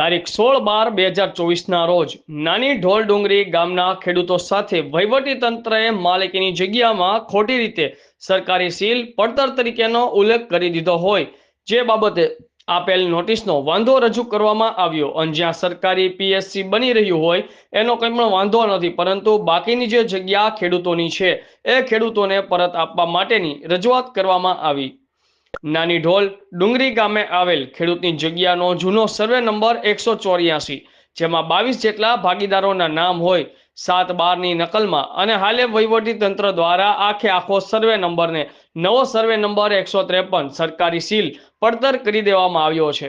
તારીખ સોળ બાર બે હજાર ચોવીસના રોજ નાની ઢોલ ડુંગરી ગામના ખેડૂતો સાથે વહીવટી તંત્રએ માલિકીની જગ્યામાં ખોટી રીતે સરકારી સીલ, પડતર તરીકેનો ઉલ્લેખ કરી દીધો હોય. જે બાબતે આપેલ નોટિસનો વાંધો રજૂ કરવામાં આવ્યો. અને જ્યાં સરકારી પીએસસી બની રહ્યું હોય, એનો કંઈ પણ વાંધો નથી. પરંતુ બાકીની જે જગ્યા ખેડૂતોની છે, એ ખેડૂતોને પરત આપવા માટેની રજૂઆત કરવામાં આવી. નાની ઢોલ ડુંગરી ગામે આવેલ ખેડૂતની જગ્યાનો જૂનો સર્વે નંબર એકસો ચોર્યાસી, જેમાં બાવીસ જેટલા ભાગીદારોના નામ હોય, સાત બારની નકલમાં. અને હાલે વહીવટી તંત્ર દ્વારા આખે આખો સર્વે નંબરને નવો સર્વે નંબર એકસો ત્રેપન સરકારી સીલ પડતર કરી દેવામાં આવ્યો છે.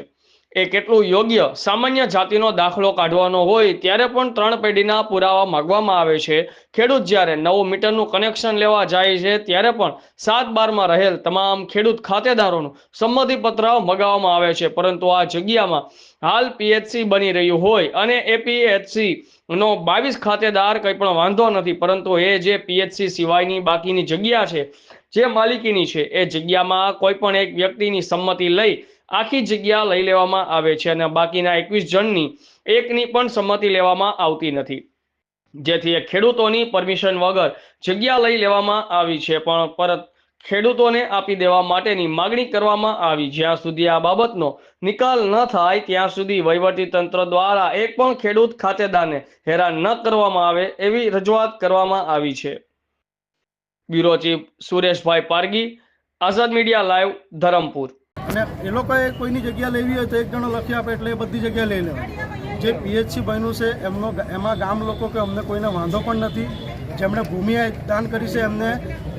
એ કેટલું યોગ્ય સામાન્ય જાતિનો દાખલો કાઢવાનો હોય ત્યારે પણ ત્રણ પેઢીના પુરાવા માગવામાં આવે છે. ખેડૂત જ્યારે નવું મીટરનું કનેક્શન લેવા જાય છે ત્યારે પણ સાત બારમાં રહેલ તમામ ખેડૂત ખાતેદારોનું સંમતિપત્ર મગાવવામાં આવે છે. પરંતુ આ જગ્યામાં હાલ પીએચસી બની રહ્યું હોય અને એપીએચસી નો બાવીસ ખાતેદાર કંઈ પણ વાંધો નથી. પરંતુ એ જે પીએચસી સિવાયની બાકીની જગ્યા છે, જે માલિકીની છે, એ જગ્યામાં કોઈ પણ એક વ્યક્તિની સંમતિ લઈ આખી જગ્યા લઈ લેવામાં આવે છે અને બાકીના એકવીસ જણની એકની પણ સંમતિ લેવામાં આવતી નથી. જેથી ખેડૂતોની પરમિશન વગર જગ્યા લઈ લેવામાં આવી છે, પણ પરત ખેડૂતોને આપી દેવા માટેની માગણી કરવામાં આવી. જ્યાં સુધી આ બાબતનો નિકાલ ન થાય, ત્યાં સુધી વહીવટી તંત્ર દ્વારા એક પણ ખેડૂત ખાતેદારને હેરાન ન કરવામાં આવે એવી રજૂઆત કરવામાં આવી છે. Bureau chief Sureshbhai Pargi, Azad media live, Dharampur. અને એ લોકોએ કોઈની જગ્યા લેવી હોય તો એક જણો લખી આપે એટલે એ બધી જગ્યા લઈ લે જે પીએચસી બન્યું છે, એમનો એમાં ગામ લોકો કે અમને કોઈને વાંધો પણ નથી. જેમણે ભૂમિ દાન કરી છે, એમને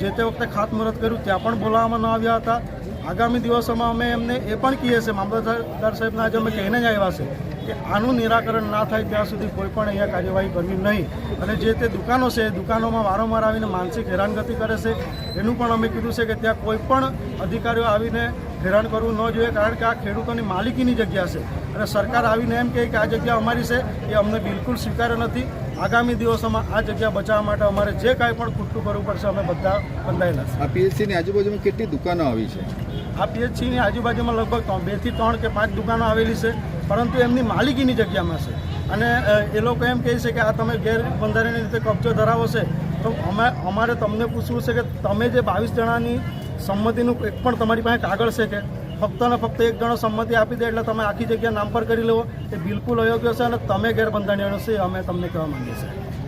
જે તે વખતે ખાતમુહૂર્ત કર્યું, ત્યાં પણ બોલાવવામાં ન આવ્યા હતા. આગામી દિવસોમાં અમે એમને એ પણ કહીએ છીએ, મામલતદાર સાહેબના આજે અમે કહીને જ આવ્યા છે કે આનું નિરાકરણ ના થાય ત્યાં સુધી કોઈ પણ અહીંયા કાર્યવાહી કરવી નહીં. અને જે તે દુકાનો છે, એ દુકાનોમાં વારંવાર આવીને માનસિક હેરાનગતિ કરે છે. એનું પણ અમે કીધું છે કે ત્યાં કોઈ પણ અધિકારીઓ આવીને હેરાન કરવું ન જોઈએ કારણ કે આ ખેડૂતોની માલિકીની જગ્યા છે. અને સરકાર આવીને એમ કહે કે આ જગ્યા અમારી છે એ અમને બિલકુલ સ્વીકાર્ય નથી. આગામી દિવસોમાં આ જગ્યા બચાવવા માટે અમારે જે કાંઈ પણ ખોટું કરવું પડશે અમે બધા બંધાયેલા છે આ પીએચસીની આજુબાજુમાં કેટલી દુકાનો આવી છે? આ પીએચસીની આજુબાજુમાં લગભગ ત્રણ- બેથી ત્રણ કે પાંચ દુકાનો આવેલી છે પરંતુ એમની માલિકીની જગ્યામાં છે. અને એ લોકો એમ કહે છે કે આ તમે ગેરબંધારણીય રીતે કબજો ધરાવો છે તો અમે અમારે તમને પૂછવું છે કે તમે જે બાવીસ જણાની સંમતિનું એક પણ તમારી પાસે કાગળ છે કે ફક્ત ને ફક્ત એક જણો સંમતિ આપી દે એટલે તમે આખી જગ્યા નામ પર કરી લેવો, એ બિલકુલ અયોગ્ય છે અને તમે ગેરબંધારણીય છે અમે તમને કહેવા માંગીએ છીએ.